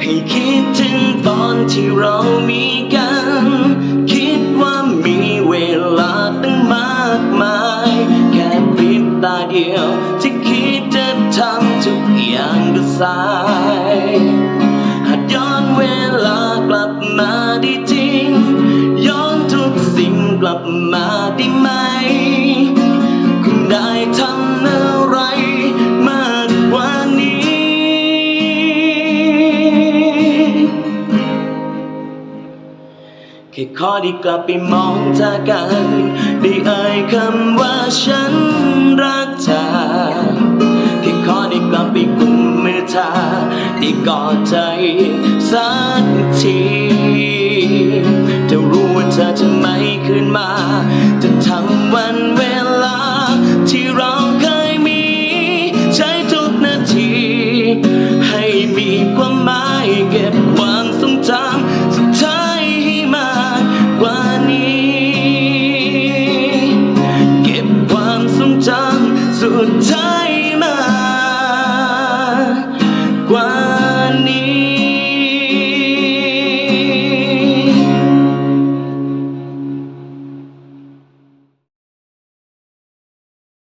ให้คิดถึงตอนที่เรามีกัน คิดว่ามีเวลาตั้งมากมาย แค่พริบตาเดียว ที่คิดจะทำทุกอย่างก็สายหากย้อนเวลากลับมาได้จริง ย้อนทุกสิ่งกลับมา แค่ขอได้กลับไปมองเธอกัน ได้เอ่ยคำว่าฉันรักเธอแค่ขอได้กลับไปกุมมือเธอได้กอดใจสักทีจะรู้ว่าเธอจะไม่คืนมา จะทำ